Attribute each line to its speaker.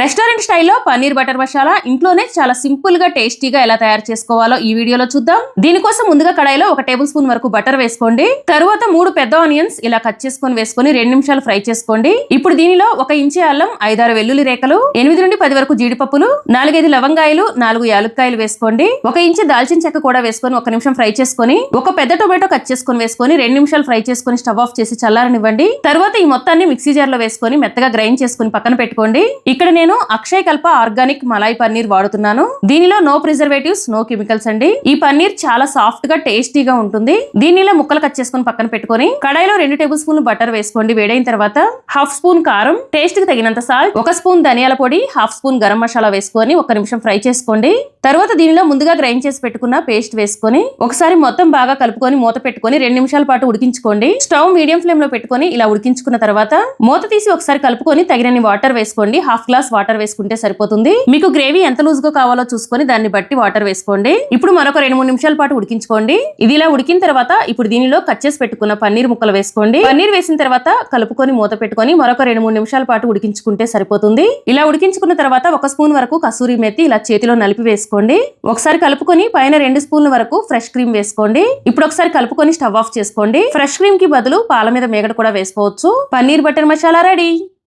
Speaker 1: Restaurant స్టైల్లో paneer butter masala ఇంట్లోనే చాలా సింపుల్గా టేస్టీగా ఎలా తయారు చేసుకోవాలో ఈ వీడియోలో చూద్దాం. దీనికోసం ముందుగా కడాయిలో ఒక టేబుల్ స్పూన్ వరకు బటర్ వేసుకోండి. తర్వాత మూడు పెద్ద ఆనియన్స్ ఇలా కట్ చేసుకొని వేసుకొని రెండు నిమిషాలు ఫ్రై చేసుకోండి. ఇప్పుడు దీనిలో ఒక ఇంచి అల్లం ఐదారు వెల్లుల్లి రేఖలు ఎనిమిది నుండి పది వరకు జీడిపప్పులు నాలుగైదు లవంగాయలు నాలుగు యాలుక్కాయలు వేసుకోండి. ఒక ఇంచి దాల్చిన చెక్క కూడా వేసుకొని ఒక నిమిషం ఫ్రై చేసుకొని ఒక పెద్ద టొమాటో కట్ చేసుకొని వేసుకొని రెండు నిమిషాలు ఫ్రై చేసుకొని స్టవ్ ఆఫ్ చేసి చల్లారనివ్వండి. తర్వాత ఈ మొత్తాన్ని మిక్సీ జార్లో వేసుకొని మెత్తగా గ్రైండ్ చేసుకొని పక్కన పెట్టుకోండి. ఇక్కడ నేను నేను కల్ప ఆర్గానిక్ మలాయ్ పన్నీర్ వాడుతున్నాను. దీనిలో నో ప్రిజర్వేటివ్స్ నో కెమికల్స్ అండి. ఈ పన్నీర్ చాలా సాఫ్ట్గా టేస్టీగా ఉంటుంది. దీనిలో ముక్కలు కట్ చేసుకుని పక్కన పెట్టుకొని కడాయిలో రెండు టేబుల్ స్పూన్ బటర్ వేసుకోండి. వేడైన తర్వాత హాఫ్ స్పూన్ కారం టేస్ట్కి తగినంత సాల్ట్ ఒక స్పూన్ ధనియాల పొడి హాఫ్ స్పూన్ గరం మసాలా వేసుకొని ఒక నిమిషం ఫ్రై చేసుకోండి. తర్వాత దీనిలో ముందుగా గ్రైండ్ చేసి పెట్టుకున్న పేస్ట్ వేసుకొని ఒకసారి మొత్తం బాగా కలుపుకొని మూత పెట్టుకొని రెండు నిమిషాల పాటు ఉడికించుకోండి. స్టవ్ మీడియం ఫ్లేమ్లో పెట్టుకొని ఇలా ఉడికించుకున్న తర్వాత మూత తీసి ఒకసారి కలుపుకొని తగినన్ని వాటర్ వేసుకోండి. హాఫ్ గ్లాస్ వాటర్ వేసుకుంటే సరిపోతుంది. మీకు గ్రేవీ ఎంత లూజ్గా కావాలో చూసుకొని దాన్ని బట్టి వాటర్ వేసుకోండి. ఇప్పుడు మరొక రెండు మూడు నిమిషాల పాటు ఉడికించుకోండి. ఇది ఇలా ఉడికిన తర్వాత ఇప్పుడు దీనిలో కట్ చేసి పెట్టుకున్న పన్నీర్ ముక్కలు వేసుకోండి. పన్నీర్ వేసిన తర్వాత కలుపుకొని మూత పెట్టుకొని మరొక రెండు మూడు నిమిషాల పాటు ఉడికించుకుంటే సరిపోతుంది. ఇలా ఉడికించుకున్న తర్వాత ఒక స్పూన్ వరకు కసూరి మెత్తి ఇలా చేతిలో నలిపి వేసుకోండి. ఒకసారి కలుపుకొని పైన రెండు స్పూన్ల వరకు ఫ్రెష్ క్రీమ్ వేసుకోండి. ఇప్పుడు ఒకసారి కలుపుకొని స్టవ్ ఆఫ్ చేసుకోండి. ఫ్రెష్ క్రీమ్కి బదులు పాల మీద మేగడ కూడా వేసుకోవచ్చు. Paneer butter masala ready.